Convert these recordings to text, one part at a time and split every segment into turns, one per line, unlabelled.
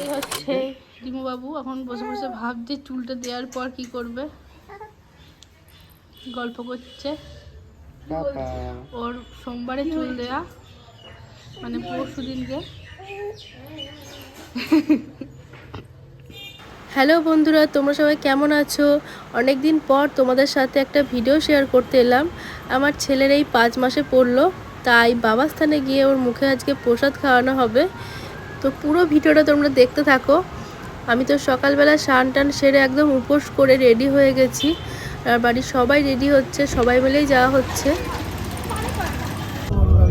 এই হচ্ছে বাবু এখন বসে বসে ভাবছে চুলটা দেওয়ার পর কি করবে। গল্প করছে। ওর সোমবারে চুল দেয়া মানে পরশু দিনকে। হ্যালো বন্ধুরা তোমরা সবাই কেমন আছো? অনেক দিন পর তোমাদের সাথে একটা ভিডিও শেয়ার করতে এলাম। আমার ছেলের এই পাঁচ মাসে পড়ল। তাই বাবার স্থানে গিয়ে ওর মুখে আজকে প্রসাদ খাওয়ানো হবে। তো পুরো ভিডিওটা তোমরা দেখতে থাকো। আমি তো সকালবেলা স্নান টান সেরে একদম উপোস করে রেডি হয়ে গেছি। আর বাড়ির সবাই রেডি হচ্ছে সবাই মিলেই যাওয়া হচ্ছে।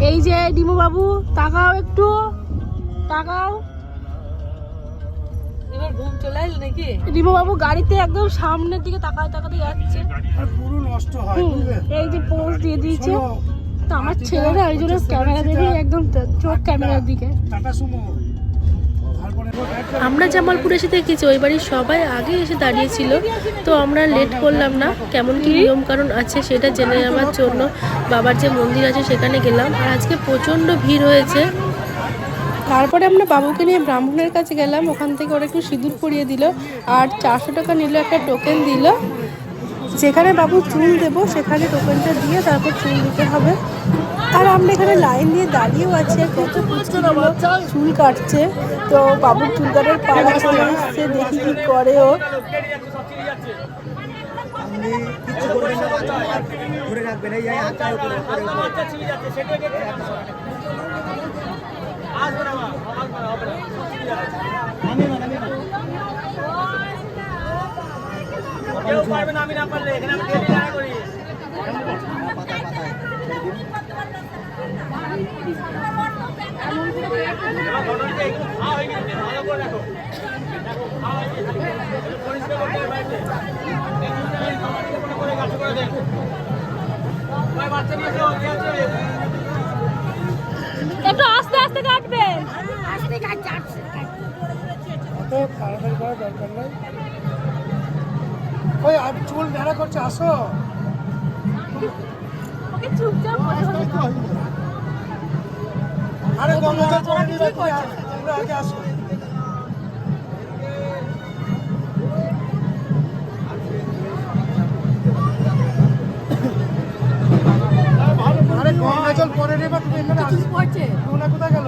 এই যে ডিমু বাবু তাকাও একটু। তাকাও।
এবার ঘুম চলে এলো নাকি?
ডিমু বাবু গাড়িতে একদম সামনের দিকে তাকায় তাকাতে যাচ্ছে।
পুরো নষ্ট হয়
এই যে পোজ দিয়ে দিয়েছে। তো আমার ছেলেরা ওই জন্য ক্যামেরা দেখে একদম চোখ ক্যামেরার দিকে।
টাটা সুমো। তারপরে
আমরা জামালপুর এসে দেখেছি ওই বাড়ির সবাই আগে এসে দাঁড়িয়েছিল। তো আমরা লেট করলাম না কেমন কি নিয়ম কারণ আছে সেটা জেনে নেওয়ার জন্য বাবার যে মন্দির আছে সেখানে গেলাম। আর আজকে প্রচণ্ড ভিড় হয়েছে। তারপরে আমরা বাবুকে নিয়ে ব্রাহ্মণের কাছে গেলাম ওখান থেকে ওরা একটু সিঁদুর পরিয়ে দিল আর চারশো টাকা নিল একটা টোকেন দিল। যেখানে বাবু চুল দেবো, সেখানে টোকেনটা দিয়ে তারপর চুল দিতে হবে। আর আমরা এখানে লাইন দিয়ে দাঁড়িয়েও আছি, আর কত চুল কাটছে। তো বাবুর চুল কাটার পালা চলে এসছে দেখি কি করে ও।
আপনি করবেন না বাচ্চা ধরে রাখবেন এই এই হাতটা উপরে উপরে উপরে। নামিয়ে না, নামিয়ে না। পাতায়, পাতায়।
একটু আস্তে আস্তে কাটবে
অত তাড়াতাড়ি করার দরকার নাই ওই আর চুল নেড়া করছে আসো। আরে গঙ্গা আর- তোমরা আগে আসো। আরে গঙ্গা জল পরে নেবে তুমি এখানে আসো। তোমরা কোথায় গেল?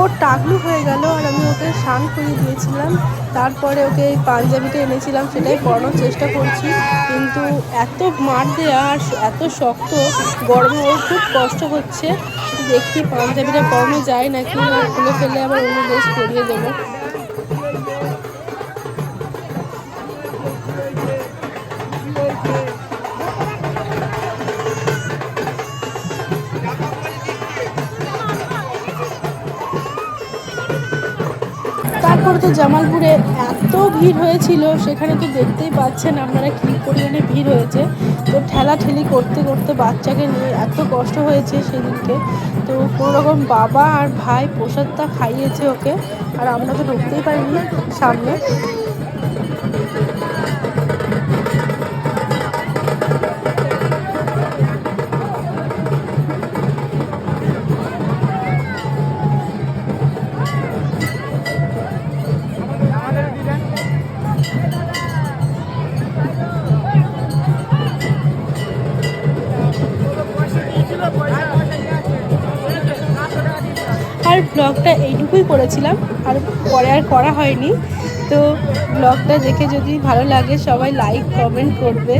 ওর টাকলু হয়ে গেল আর আমি ওকে স্নান করিয়ে দিয়েছিলাম। তারপরে ওকে এই পাঞ্জাবিটা এনেছিলাম, সেটাই পরানোর চেষ্টা করছি। কিন্তু এত মার দেওয়া আর এত শক্ত গরমে ওর খুব কষ্ট হচ্ছে। দেখি পাঞ্জাবিটা পরানো যায় নাকি খুলে ফেলে আবার অন্য ড্রেস পরিয়ে দেবো। তারপরে তো জামালপুরে এত ভিড় হয়েছিল, সেখানে তো দেখতেই পাচ্ছেন আপনারা কী পরিমাণে ভিড় হয়েছে। তো ঠেলা ঠেলি করতে করতে বাচ্চাকে নিয়ে এত কষ্ট হয়েছে সেদিনকে। তো কোনোরকম বাবা আর ভাই প্রসাদটা খাইয়েছে ওকে, আর আমরা তো ঢুকতেই পারিনি সামনে। ব্লগটা এইটুকুই করেছিলাম, আর পরে আর করা হয়নি। তো ব্লগটা দেখে যদি ভালো লাগে, সবাই লাইক কমেন্ট করবে।